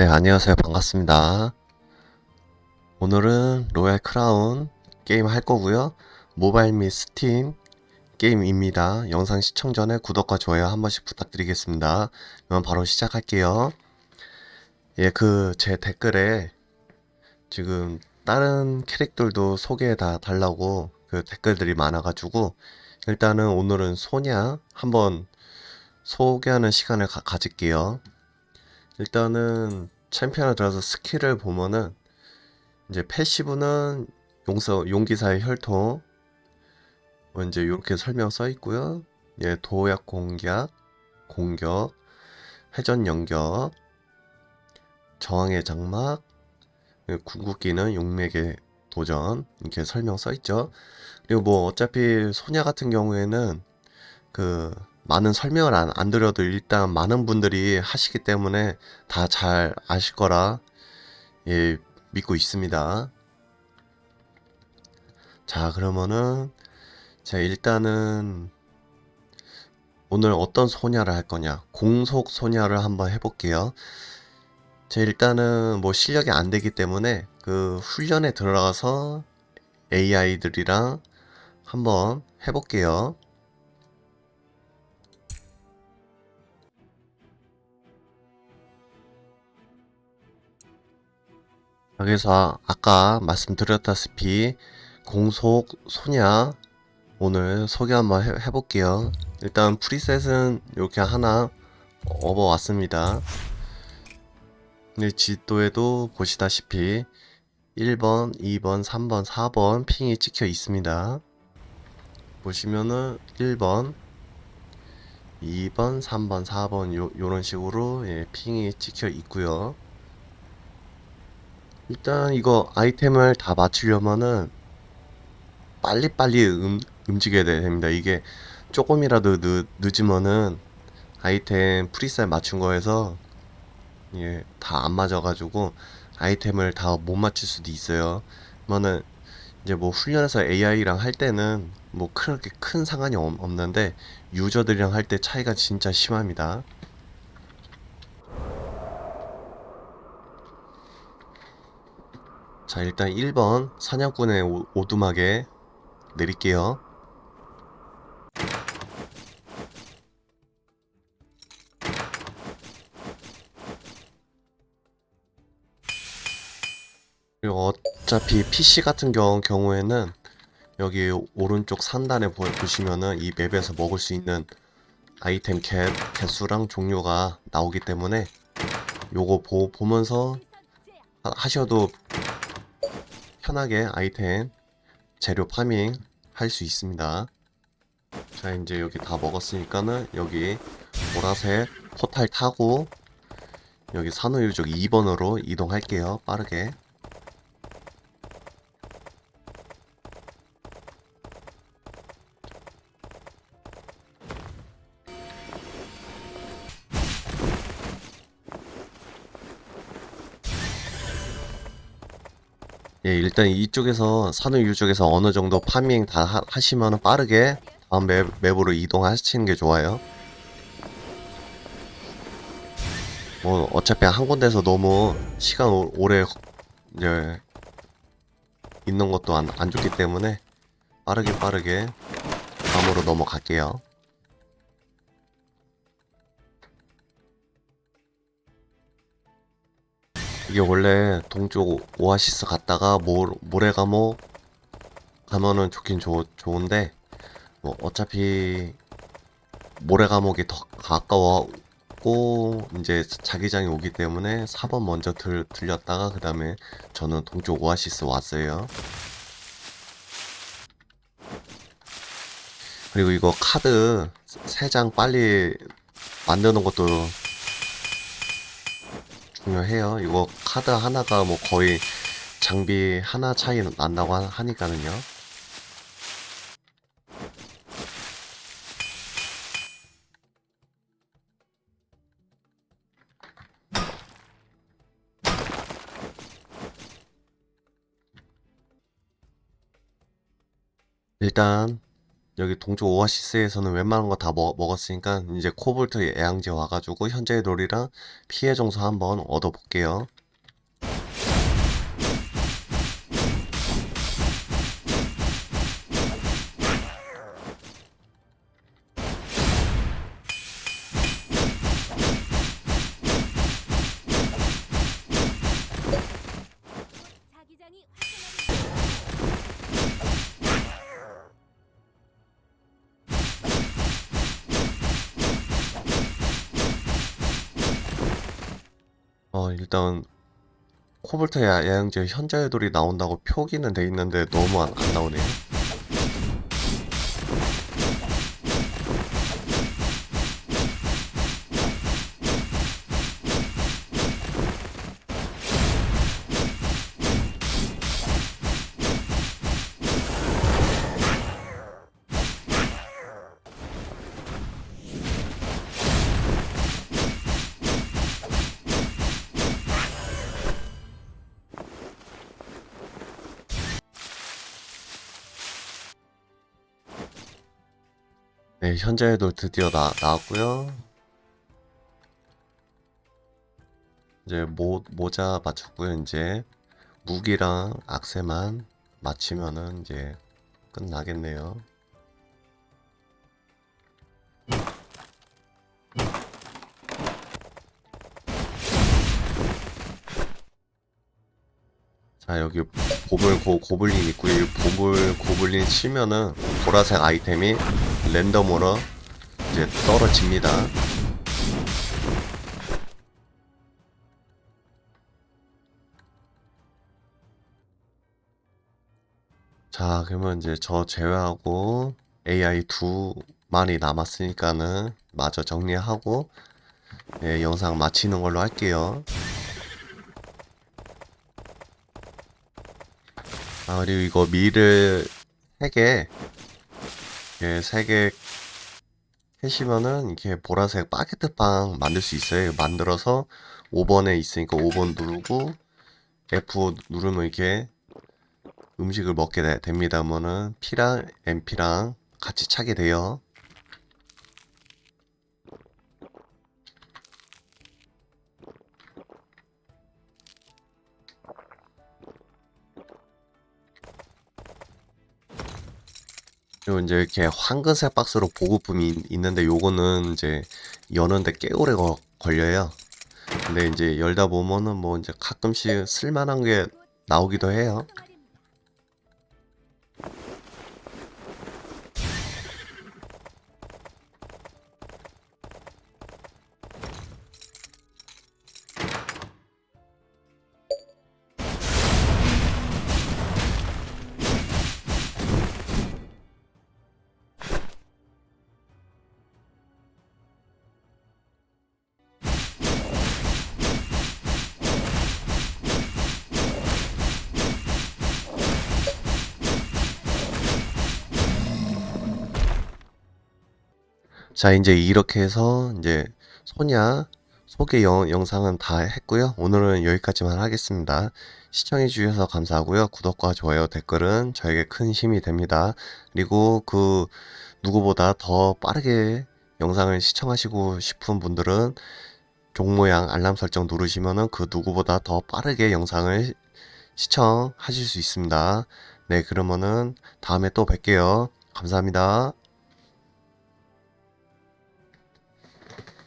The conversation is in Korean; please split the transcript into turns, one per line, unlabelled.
네, 안녕하세요. 반갑습니다. 오늘은 로얄 크라운 게임 할 거고요. 모바일 및 스팀 게임입니다. 영상 시청 전에 구독과 좋아요 한 번씩 부탁드리겠습니다. 그럼 바로 시작할게요. 예, 그 제 댓글에 지금 다른 캐릭터들도 소개해 다 달라고 그 댓글들이 많아가지고 일단은 오늘은 소냐 한번 소개하는 시간을 가, 가질게요. 일단은 챔피언에 들어서 스킬을 보면은 이제 패시브는 용서 용기사의 혈통 뭐 이제 이렇게 설명 써 있고요. 예, 도약 공격, 공격, 회전 연격, 저항의 장막, 예, 궁극기는 용맥의 도전 이렇게 설명 써 있죠. 그리고 뭐 어차피 소냐 같은 경우에는 그 많은 설명을 안, 안 드려도 일단 많은 분들이 하시기 때문에 다 잘 아실 거라 예, 믿고 있습니다. 자, 그러면은 자, 일단은 오늘 어떤 소냐를 할 거냐? 공속 소냐를 한번 해 볼게요. 자, 일단은 뭐 실력이 안 되기 때문에 그 훈련에 들어가서 AI들이랑 한번 해볼게요. 여기서 아까 말씀드렸다시피 공속 소냐 오늘 소개 한번 해, 해볼게요. 일단 프리셋은 이렇게 하나 업어왔습니다. 근데 지도에도 보시다시피 1번, 2번, 3번, 4번 핑이 찍혀 있습니다. 보시면은 1번, 2번, 3번, 4번 요, 요런 식으로 예, 핑이 찍혀 있고요. 일단 이거 아이템을 다 맞추려면은 빨리빨리 음, 움직여야 됩니다. 이게 조금이라도 늦, 늦으면은 아이템 프리셋 맞춘 거에서 예, 다 안 맞아가지고 아이템을 다 못 맞출 수도 있어요. 그러면은 이제 뭐 훈련에서 AI랑 할 때는 뭐 그렇게 큰 상관이 없- 없는데 유저들이랑 할 때 차이가 진짜 심합니다. 자, 일단 1번 사냥꾼의 오- 오두막에 내릴게요. 그리고 어차피 PC 같은 경우, 경우에는 여기 오른쪽 상단에 보, 보시면은 이 맵에서 먹을 수 있는 아이템 개, 개수랑 종류가 나오기 때문에 요거 보, 보면서 하- 하셔도 편하게 아이템 재료 파밍 할 수 있습니다. 자, 이제 여기 다 먹었으니까는 여기 보라색 포탈 타고 여기 산후유족 2번으로 이동할게요. 빠르게. 예, 일단 이쪽에서 산후유족에서 어느 정도 파밍 다 하, 하시면 빠르게 다음 맵, 맵으로 이동하시는 게 좋아요. 뭐 어차피 한 군데서 너무 시간 오, 오래 이제 있는 것도 안, 안 좋기 때문에 빠르게 빠르게 다음으로 넘어갈게요. 이게 원래 동쪽 오아시스 갔다가 모, 모래 감옥 가면은 좋긴 좋, 좋은데 뭐 어차피 모래 감옥이 더 가까웠고 이제 자기장이 오기 때문에 4번 먼저 들, 들렸다가 그 다음에 저는 동쪽 오아시스 왔어요. 그리고 이거 카드 3장 빨리 만드는 것도 중요해요. 이거 카드 하나가 뭐 거의 장비 하나 차이 난다고 하- 하니까는요. 일단 여기 동쪽 오아시스에서는 웬만한 거 다 먹었으니까 이제 코볼트 애양지 와가지고 현재의 돌이랑 피해 정수 한번 얻어볼게요.
자기장이
어, 일단 코볼트 야- 야영지에 현자의 돌이 나온다고 표기는 돼 있는데 너무 안, 안 나오네요. 네, 돌 드디어 나, 나왔고요. 이제 모, 모자 맞췄고요. 이제 무기랑 악세만 맞추면은 이제 끝나겠네요. 자 여기 보물 고, 고블린 있고요. 이 보물 고블린 치면은 보라색 아이템이 랜덤으로 이제 떨어집니다. 자, 그러면 이제 저 제외하고 AI 두 마리 남았으니까는 마저 정리하고 예, 영상 마치는 걸로 할게요. 아, 그리고 이거 미를 3개, 예, 3개 캐시면은 이렇게 보라색 바게트 빵 만들 수 있어요. 만들어서 5번에 있으니까 5번 누르고 F 누르면 이렇게 음식을 먹게 되- 됩니다면은 P랑 MP랑 같이 차게 돼요. 그리고 이제 이렇게 황금색 박스로 보급품이 있- 있는데 요거는 이제 여는데 꽤 오래 거- 걸려요. 근데 이제 열다 보면은 뭐 이제 가끔씩 쓸만한 게 나오기도 해요. 자, 이제 이렇게 해서 이제 소냐 소개 영, 영상은 다 했고요. 오늘은 여기까지만 하겠습니다. 시청해 주셔서 감사하고요. 구독과 좋아요, 댓글은 저에게 큰 힘이 됩니다. 그리고 그 누구보다 더 빠르게 영상을 시청하시고 싶은 분들은 종 모양 알람 설정 누르시면은 그 누구보다 더 빠르게 영상을 시청하실 수 있습니다. 네, 그러면은 다음에 또 뵐게요. 감사합니다.